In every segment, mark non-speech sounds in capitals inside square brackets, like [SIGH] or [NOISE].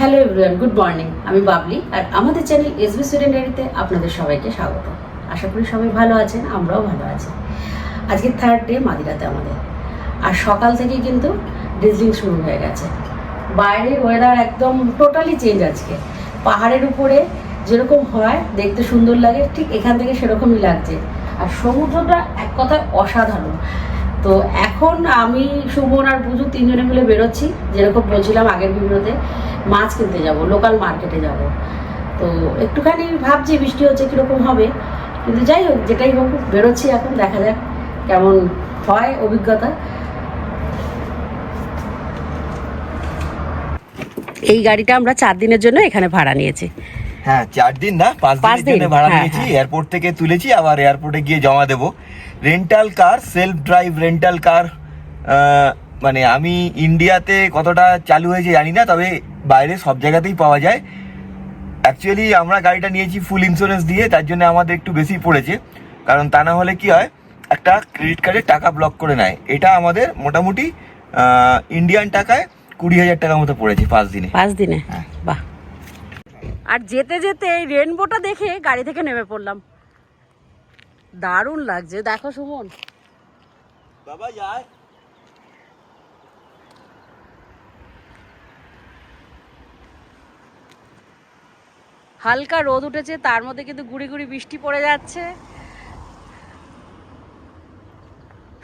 Hello everyone good morning আমি বাবলি আর আমাদের channel SB student ডায়েরিতে আপনাদের সবাইকে স্বাগত। আশা করি সবাই ভালো আছেন, আমরাও ভালো আছি। আজকে থার্ড ডে মাদিরাতে আমাদের। আর সকাল থেকেই কিন্তু ডিজলিং শুরু হয়ে গেছে। বাইরের ওয়েদার একদম টোটালি চেঞ্জ আজকে। পাহাড়ের উপরে যেরকম হয়, দেখতে সুন্দর লাগে, ঠিক এখান থেকে সেরকমই লাগছে। আর সমুদ্রটা এক কথায় অসাধারণ। তো এখন আমি, সুমন আর বুঝু তিনজনে মিলে বেরোচ্ছি। যেরকম বলছিলাম আগের ভিডিওতে, মাছ কিনতে যাব লোকাল মার্কেটে যাব। তো একটুখানি ভাবছি বৃষ্টি হচ্ছে কীরকম হবে। কিন্তু যাই হোক, যেটাই হোক, বেরোচ্ছি এখন, দেখা যাক কেমন হয় অভিজ্ঞতা। এই গাড়িটা আমরা চার দিনের জন্য এখানে ভাড়া নিয়েছি। হ্যাঁ চার দিন না পাঁচ দিনের জন্য ভাড়া হ্যাঁ, নিয়েছি হ্যাঁ। এয়ারপোর্ট থেকে তুলেছি আবার এয়ারপোর্টে গিয়ে জমা দেব। Rental car self drive rental car মানে আমি ইন্ডিয়াতে কতটা চালু হয়েছে জানি না তবে বাইরে সব জায়গাতেই পাওয়া যায়। অ্যাকচুয়ালি আমরা গাড়িটা নিয়েছি ফুল ইন্স্যুরেন্স দিয়ে তার জন্য আমাদের একটু বেশি পড়েছে। কারণ তা না হলে কি হয় একটা ক্রেডিট কার্ডে টাকা ব্লক করে নেয়। এটা আমাদের মোটামুটি ইন্ডিয়ান টাকায় কুড়ি হাজার টাকার মতো পড়েছে পাঁচ দিনে। পাঁচ দিনে? হ্যাঁ। বাহ। আর যেতে যেতে এই রেনবোটা দেখে গাড়ি থেকে নেমে পড়লাম। দারুণ লাগছে। দেখো সুমন। বাবা যায়। হালকা রোদ উঠেছে তার মধ্যে কিন্তু গুড়ি গুড়ি বৃষ্টি পড়ে যাচ্ছে।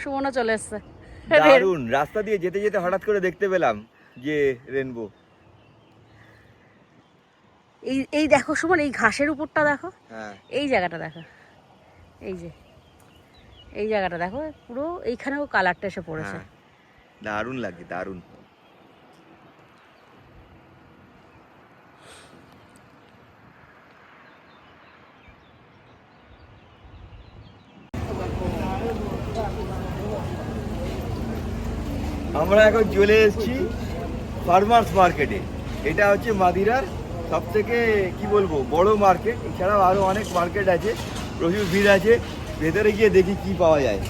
সুমনও চলে এসছে। দারুণ। রাস্তা দিয়ে যেতে যেতে হঠাৎ করে দেখতে পেলাম যে রেনবো এই এই দেখো সুমন এই ঘাসের উপরটা দেখো। হ্যাঁ। এই জায়গাটা দেখো। এই যে এই জায়গাটা দেখো পুরো এইখানেও কালারটা এসে পড়েছে। হ্যাঁ। দারুণ লাগছে দারুণ। আমরা এখন চলে এসেছি ফার্মার্স মার্কেটে এটা হচ্ছে মাদিরার সব থেকে কী বলব, বড় মার্কেট এছাড়াও আরও অনেক মার্কেট আছে, প্রচুর ভিড় আছে, ভেতরে গিয়ে দেখি কি পাওয়া যায়।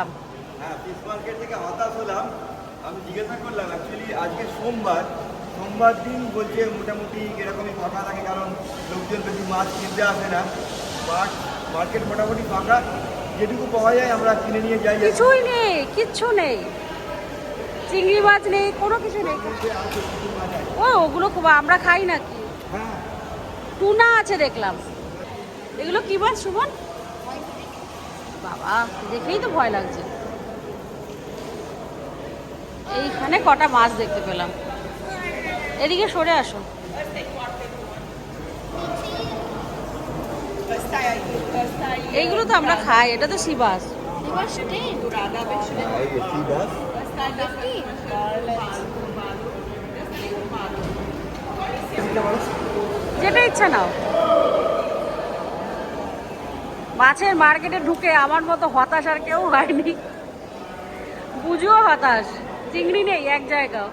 হলাম হ্যাঁ ফিশ মার্কেট থেকে হতাশ হলাম। আমি জিজ্ঞাসা করলাম অ্যাকচুয়ালি আজকে সোমবার। সোমবার দিন বলছে মোটামুটি এরকমই ফাঁকা থাকে কারণ লোকজন বেশি মাছ কিনতে আসে না। মাছ মার্কেট মোটামুটি ফাঁকা। যেটুকু পাওয়া যায় আমরা কিনে নিয়ে যাই। কিছুই নেই কিচ্ছু নেই। চিংড়ি মাছ নেই কোনো কিছু নেই। ও ওগুলো আমরা খাই নাকি? হ্যাঁ। টুনা আছে দেখলাম। এগুলো কি মাছ সুমন? বাবা, দেখেই তো ভয় লাগছে। এইখানে কটা মাছ দেখতে পেলাম। এদিকে সরে আসো। এইগুলো তো আমরা খাই, এটা তো শিবাস। যেটা ইচ্ছা নাও। মাছের মার্কেটে ঢুকে আমার মতো হতাশ আর কেউ হয়নি। বুঝুও হতাশ চিংড়ি নেই এক জায়গাও।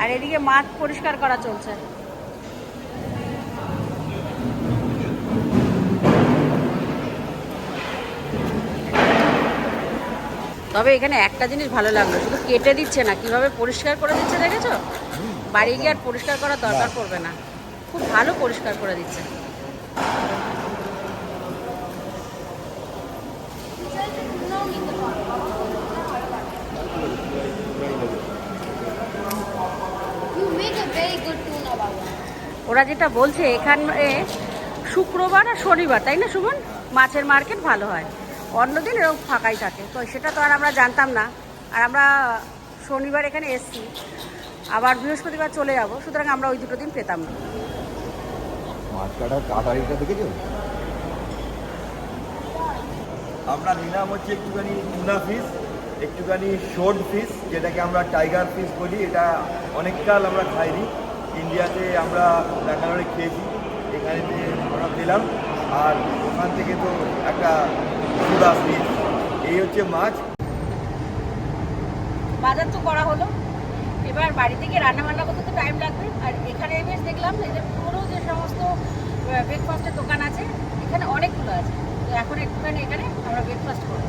আর এদিকে মাছ পরিষ্কার করা চলছে। তবে এখানে একটা জিনিস ভালো লাগল শুধু কেটে দিচ্ছে না কীভাবে পরিষ্কার করে দিচ্ছে দেখেছ? বাড়ি গিয়ে আর পরিষ্কার করার দরকার পড়বে না। খুব ভালো পরিষ্কার করে দিচ্ছে। ওরা যেটা বলছে, এখানে শুক্রবার আর শনিবার, তাই না সুমন? মাছের মার্কেট ভালো হয়। অন্যদিন এরকম ফাঁকাই থাকে। তো সেটা তো আর আমরা জানতাম না। আর আমরা শনিবার এখানে এসছি। আবার বৃহস্পতিবার চলে যাব, সুতরাং আমরা ওই দুটো দিন পেতাম না। মাছ আমরা নিলাম হচ্ছে একটুখানি টুনা ফিশ একটুখানি শোড ফিশ যেটাকে আমরা টাইগার ফিশ বলি। এটা অনেককাল আমরা খাইনি। ইন্ডিয়াতে আমরা ব্যাঙ্গালোরে খেয়েছি। এখানে আমরা পেলাম আর ওখান থেকে তো একটা সুদা ফিশ এই হচ্ছে মাছ। বাজার তো করা হলো। এবার বাড়ি থেকে রান্না বান্না করতে তো টাইম লাগবে। আর এখানে বেশ দেখলাম এই যে পুরো যে সমস্ত ব্রেকফাস্টের দোকান আছে এখানে অনেকগুলো আছে। তো এখন একটুখানি এখানে আমরা ব্রেকফাস্ট করব।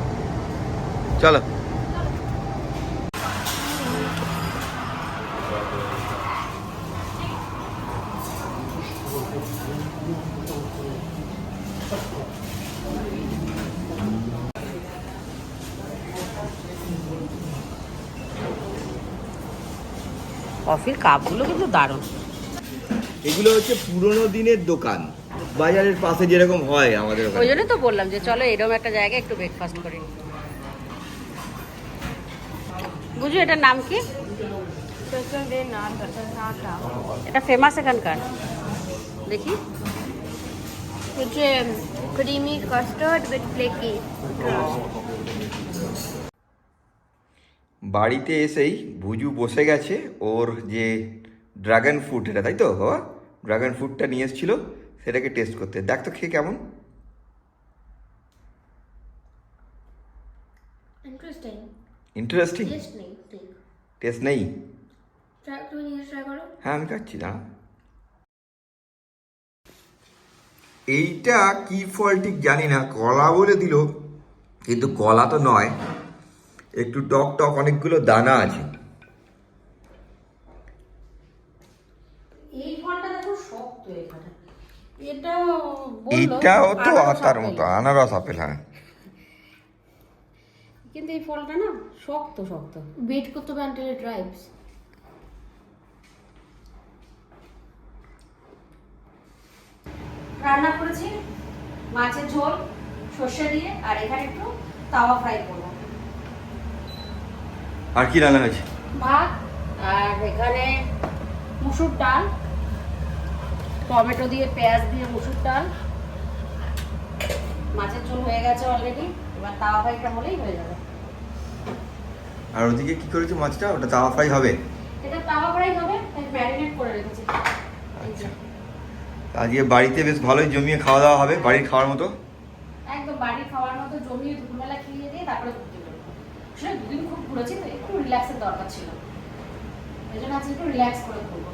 চলো। কফির কাপগুলো কিন্তু দারুণ। এগুলো হচ্ছে পুরোনো দিনের দোকান। বাজারের পাশে যেরকম হয় আমাদের ওই জন্য তো বললাম যে চলো এরকম একটা জায়গায় একটু ব্রেকফাস্ট করি বুঝু এটার নাম কি? এটা ফেমাস এখানকার। দেখি। হচ্ছে ক্রিমি কাস্টার্ড flaky crust. বাড়িতে এসেই ভুজু বসে গেছে ওর যে ড্রাগন ফ্রুট এটা তাই তো বাবা? ড্রাগন ফ্রুটটা নিয়ে এসেছিল সেটাকে টেস্ট করতে। দেখ তো খেয়ে কেমন. ইন্টারেস্টিং ঠিক টেস্ট নেই হ্যাঁ আমি খাচ্ছি না এইটা কি ফল ঠিক জানি না কলা বলে দিল কিন্তু কলা তো নয়। একটু টক টক অনেকগুলো দানা আছে। এই ফলটা শক্ত এটা তো আতার মতো আনারস আপেল হ্যাঁ। কিন্তু এই ফলটা না শক্ত শক্ত। বিট করতে হবে আনটিল ইট রাইপস রান্না করেছি মাছের ঝোল সর্ষে দিয়ে আর এখানে একটু তাওয়া ফ্রাই করব। আর কি রান্না হয়েছে? ভাত আর এখানে মুসুর ডাল টমেটো দিয়ে পেঁয়াজ দিয়ে মুসুর ডাল। মাছের ঝোল হয়ে গেছে অলরেডি এবার তাওয়া ফ্রাইটা হলেই হয়ে যাবে। আর ওদিকে কি করেছে মাছটা? ওটা তাওয়া ফ্রাই হবে? এটা তাওয়া ফ্রাই হবে ম্যারিনেট করে রেখেছি। যে, আজকে বাড়িতে বেশ ভালোই জমিয়ে খাওয়া দাওয়া হবে বাড়ির খাওয়ার মতো? একদম বাড়ির খাওয়ার মতো জমিয়ে দুপুরবেলা খেয়ে দিয়ে তারপরে দুদিন ঘুরেছি তো একটু রিল্যাক্সের দরকার ছিল। এই জন্য আজকে একটু রিল্যাক্স করে ঘুরবো।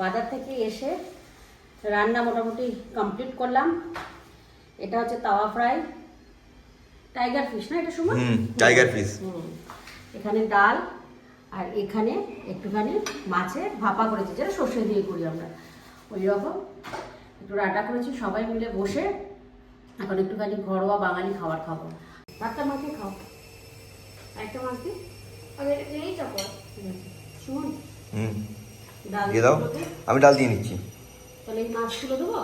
বাজার থেকে এসে রান্না মোটামুটি কমপ্লিট করলাম। এটা হচ্ছে তাওয়া ফ্রাই। টাইগার ফিশ না এটা সময় টাইগার fish। এখানে ডাল আর এখানে একটুখানি মাছের ভাপা করেছি যেটা সর্ষে দিয়ে করি আমরা। ওই রকম। একটু রান্না করেছি সবাই মিলে বসে এখন একটুখানি ঘরোয়া বাঙালি খাবার খাব। ভাতটা মাছে খাও। একটা মাছ এটা হুম। দিয়ে দাও। আমি ডাল দিয়ে নিচ্ছি। তাহলে মাছগুলো দেবো?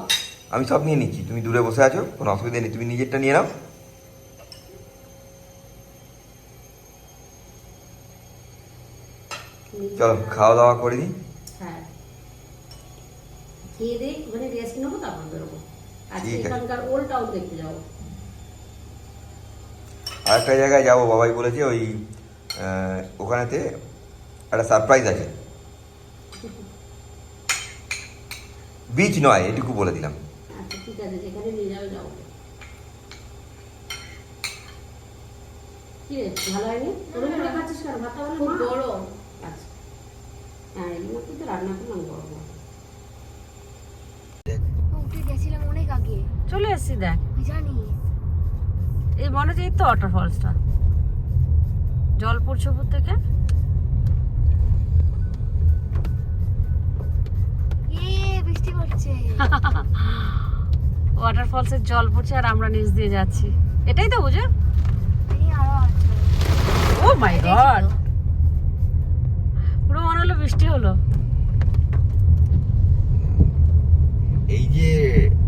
আমি সব নিয়ে নিচ্ছি। তুমি দূরে বসে আছো কোনো অসুবিধা নেই। তুমি নিজেরটা নিয়ে নাও। চলো খাওয়া দাওয়া করে দিই। হ্যাঁ। খেয়ে দিয়ে ওখানে রেস্ট নেব তারপর বেরোবো। আজকে ঠিক আছে। এখানকার ওল্ড টাউন দেখতে যাব। আর একটা জায়গায় যাব বাবাই বলেছে ওই ওখানেতে একটা সারপ্রাইজ আছে। বিচ নয় এটুকু বলে দিলাম। আচ্ছা ঠিক আছে যেখানে নিয়ে যাবে যাব। কি ভালো হয়নি? তোর করে খাচ্ছিস কেন? ভাতটা বলে খুব গরম। আচ্ছা। হ্যাঁ এই মধ্যে তো রান্না করলাম গরম ওকে গেছিলাম অনেক আগে। চলে এসছি দেখ। জানি। এই মনে হচ্ছে এই তো ওয়াটার ফলসটা জল পড়ছে উপর থেকে। ইয়ে বৃষ্টি পড়ছে। [LAUGHS] ওয়াটার ফলসের জল পড়ছে আর আমরা নিচ দিয়ে যাচ্ছি। এটাই তো বুঝো ও মাই গড পুরো মনে হলো বৃষ্টি হলো। এই যে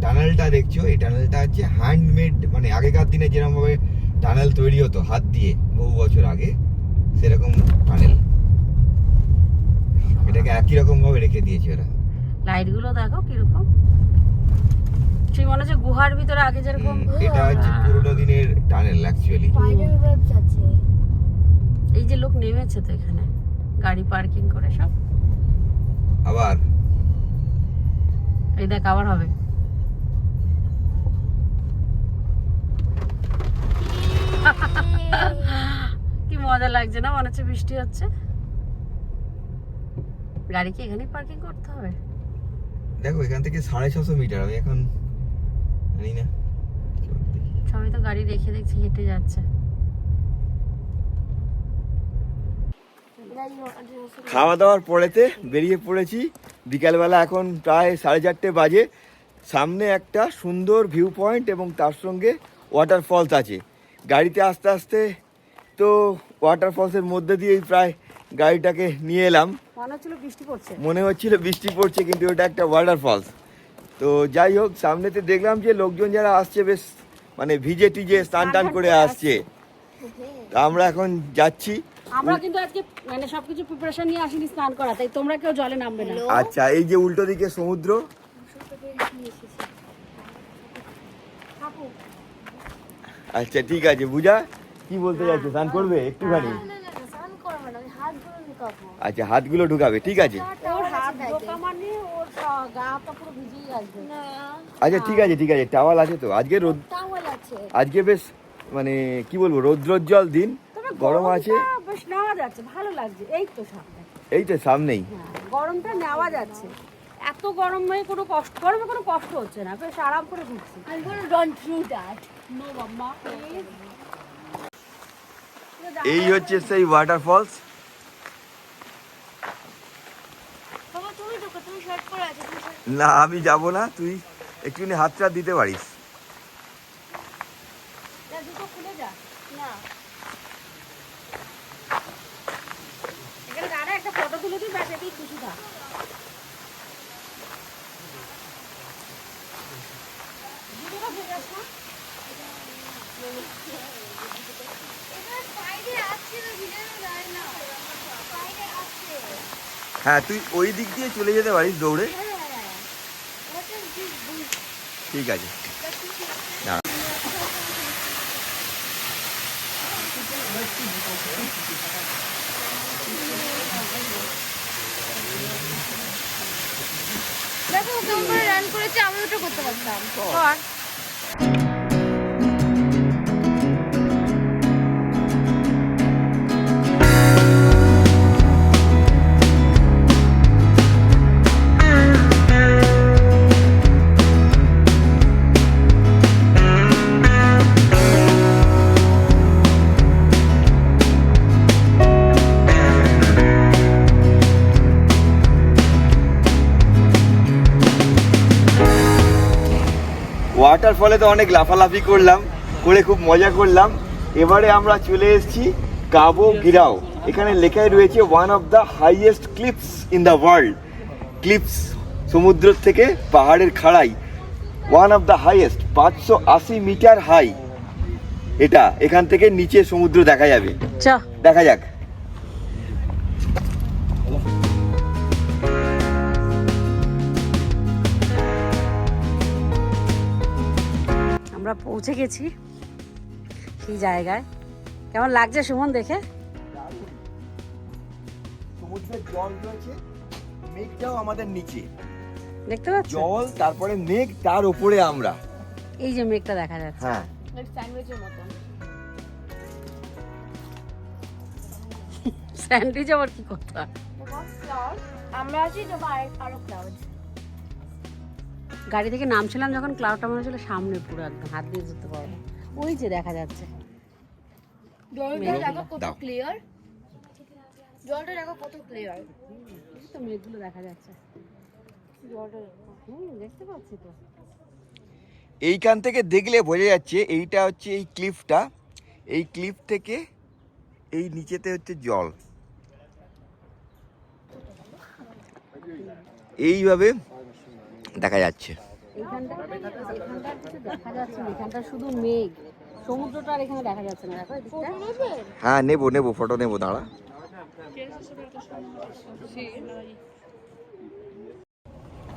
টানেলটা দেখছ এই টানেলটা হচ্ছে হ্যান্ডমেড মানে আগেকার দিনে যেরকম ভাবে টানেল তৈরি হতো হাত দিয়ে বহু বছর আগে সেরকম টানেল। এটাকে একই রকম ভাবে রেখে দিয়েছে ওরা। লাইটগুলো দেখো কীরকম। সেই মনে হচ্ছে গুহার ভিতরে আগে যেরকম এটা হচ্ছে পুরোনো দিনের টানেল অ্যাকচুয়ালি স্পাইডার ওয়েবস আছে। এই যে লোক নেমেছে তো এখানে গাড়ি পার্কিং করে সব। আবার এই দেখ আবার হবে। কি মজা লাগছে না? মনে হচ্ছে বৃষ্টি হচ্ছে। গাড়ি কি এখানেই পার্কিং করতে হবে। দেখো এখান থেকে সাড়ে ছশো মিটার আমি এখন জানি না। সবাই তো গাড়ি রেখে দেখছি হেঁটে যাচ্ছে। খাওয়া দাওয়ার পরেতে বেরিয়ে পড়েছি। বিকালবেলা এখন প্রায় সাড়ে চারটে বাজে। সামনে একটা সুন্দর ভিউ পয়েন্ট এবং তার সঙ্গে ওয়াটারফলস আছে। গাড়িতে আস্তে আস্তে তো ওয়াটারফলসের মধ্যে দিয়েই প্রায় গাড়িটাকে নিয়ে এলাম। মনে হচ্ছিল বৃষ্টি পড়ছে। মনে হচ্ছিল বৃষ্টি পড়ছে কিন্তু ওটা একটা ওয়াটারফলস তো যাই হোক সামনেতে দেখলাম যে লোকজন যারা আসছে বেশ মানে ভিজে টিজে স্নান টান করে আসছে। তা আমরা এখন যাচ্ছি। আমরা কিন্তু আজকে মানে সবকিছু প্রিপারেশন নিয়ে আসিনি স্নান করা তাই তোমরা কেউ জলে নামবে না। আচ্ছা এই যে উল্টো দিকে সমুদ্র। আচ্ছা ঠিক আছে বুঝা? কি বলতে যাচ্ছে স্নান করবে একটুখানি? না স্নান করব না আমি হাতগুলো লুকাবো আচ্ছা হাতগুলো ঢুকাবে ঠিক আছে। মানে আচ্ছা ঠিক আছে ঠিক আছে টাওয়াল আছে তো। আজকে রোদ আজকে বেশ মানে কি বলব রৌদ্রোজ্জ্বল দিন। গরম আছে। বেশ নেওয়া যাচ্ছে ভালো লাগছে। এই তো সামনে। এই তো সামনেই। হ্যাঁ, গরমটা নেওয়া যাচ্ছে। এত গরমে কোনো কষ্ট গরমে কোনো কষ্ট হচ্ছে না বেশ আরাম করে ঘুরছি। I'm gonna run through that. No mama এই হচ্ছে সেই ওয়াটারফলস না আমি যাব না তুই একটুখানি হাতটা দিতে পারিস দুটো খুলে যা না এখানে দাঁড়া একটা ফটো তুলে দিই ব্যাস এতেই খুশি থাক জুতোটা ভেজাস না? এটা সাইডে আছে তো ভিডিও যায় হ্যাঁ তুই ওই দিক দিয়ে চলে যেতে পারিস দৌড়ে। হ্যাঁ this boot? ঠিক আছে। দেখো করে রান করেছে আমি ওটা করতে পারতাম। ওয়াটারফলে তো অনেক লাফালাফি করলাম করে খুব মজা করলাম। এবারে আমরা চলে এসেছি কাবো গিরাও। এখানে লেখাই রয়েছে one of the highest cliffs in the world cliffs সমুদ্র থেকে পাহাড়ের খাড়াই। ওয়ান অফ দ্য হাইয়েস্ট পাঁচশো আশি মিটার হাই এটা এখান থেকে নিচে সমুদ্র দেখা যাবে। দেখা যাক। আমরা পৌঁছে গেছি সেই জায়গায়। কেমন লাগছে সুমন দেখে? সমুদ্রের জল রয়েছে মেঘটাও আমাদের নিচে। দেখতে পাচ্ছ? জল তারপরে মেঘ তার উপরে আমরা। এই যে মেঘটা দেখা যাচ্ছে। হ্যাঁ। স্যান্ডউইচের মতো। স্যান্ডউইচ আবার কি কথা? আমরা আছি আরও ক্লাউড গাড়ি থেকে নামছিলাম যখন ক্লাউডটা মনে হচ্ছিল সামনে পুরো একদম হাত দিয়ে যেতে পারব। ওই যে দেখা যাচ্ছে। জলটা কত ক্লিয়ার জলটা দেখো কত ক্লিয়ার তো মেঘগুলো দেখা যাচ্ছে। জলটা দেখতে পাচ্ছি তো। এইখান থেকে দেখলে বোঝা যাচ্ছে এইটা হচ্ছে এই ক্লিফটা এই ক্লিফ থেকে এই নিচেতে হচ্ছে জল। এইভাবে দেখা যাচ্ছে। এইখানটা এখানটা কিছু দেখা যাচ্ছে না এখানটা শুধু মেঘ। সমুদ্রটা আর এখানে দেখা যাচ্ছে না। দেখো এদিকটা। হ্যাঁ নেব নেব ফটো নেব দাঁড়া।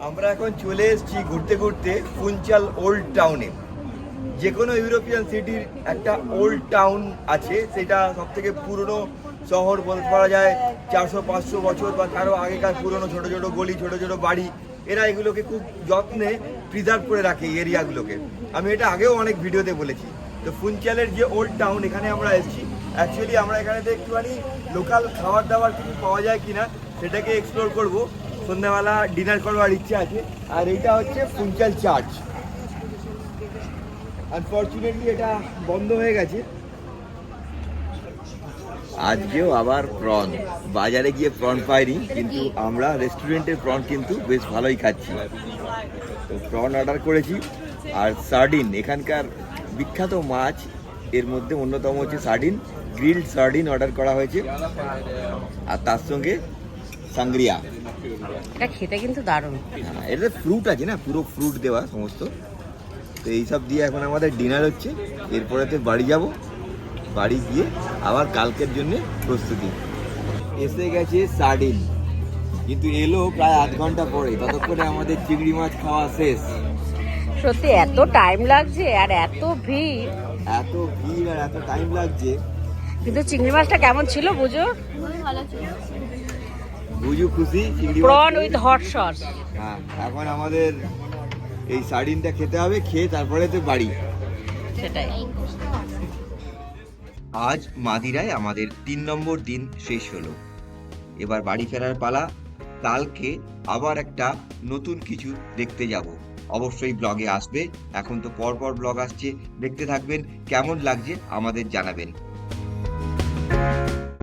আমরা এখন চলে এসেছি ঘুরতে ঘুরতে ফুঞ্চাল ওল্ড টাউনে। যে কোনো ইউরোপিয়ান সিটির একটা ওল্ড টাউন আছে সেটা সব থেকে পুরনো শহর বলতে পারা যায়। চারশো পাঁচশো বছর বা তারও আগেকার পুরনো ছোট ছোট গলি ছোট ছোট বাড়ি। এরা এগুলোকে খুব যত্নে প্রিজার্ভ করে রাখে এই এরিয়াগুলোকে আমি এটা আগেও অনেক ভিডিওতে বলেছি। তো ফুনচালের যে ওল্ড টাউন এখানে আমরা এসেছি অ্যাকচুয়ালি আমরা এখানে তো একটুখানি লোকাল খাবার দাবার কিছু পাওয়া যায় কিনা, সেটাকে এক্সপ্লোর করব। সন্ধ্যাবেলা ডিনার করবার ইচ্ছে আছে। আর এইটা হচ্ছে ফুনচাল চার্চ আনফর্চুনেটলি এটা বন্ধ হয়ে গেছে। আজকেও আবার প্রন বাজারে গিয়ে প্রন পাইনি কিন্তু আমরা রেস্টুরেন্টের প্রন কিন্তু বেশ ভালোই খাচ্ছি। তো প্রন অর্ডার করেছি আর সার্ডিন এখানকার বিখ্যাত মাছ এর মধ্যে অন্যতম হচ্ছে সার্ডিন গ্রিলড সার্ডিন অর্ডার করা হয়েছে। আর তার সঙ্গে সাংগ্রিয়া এটা খেতে কিন্তু দারুণ। হ্যাঁ, এটা ফ্রুট আছে না পুরো ফ্রুট দেওয়া সমস্ত। তো এইসব দিয়ে এখন আমাদের ডিনার হচ্ছে। এরপরেতে বাড়ি যাব। বাড়ি গিয়ে আবার কালকের জন্য প্রস্তুতি। এসে গেছে সার্ডিন কিন্তু এলো প্রায় আধ ঘণ্টা পরে ততক্ষণে আমাদের চিংড়ি মাছ খাওয়া শেষ। সত্যি এত টাইম লাগছে আর এত ভিড়। এত ভিড় আর এত টাইম লাগছে। কিন্তু চিংড়ি মাছটা কেমন ছিল বুঝো? খুবই ভালো ছিল বুঝু খুশি চিংড়ি প্রন উইথ হট সস হ্যাঁ এখন আমাদের এই সার্ডিনটা খেতে হবে খেয়ে তারপরে তো বাড়ি। সেটাই। আজ মাদিরায় আমাদের তিন নম্বর দিন শেষ হলো। এবার বাড়ি ফেরার পালা, কালকে আবার একটা নতুন কিছু দেখতে যাব। অবশ্যই ব্লগে আসবে। এখন তো পরপর ব্লগ আসছে। দেখতে থাকবেন, কেমন লাগছে আমাদের জানাবেন।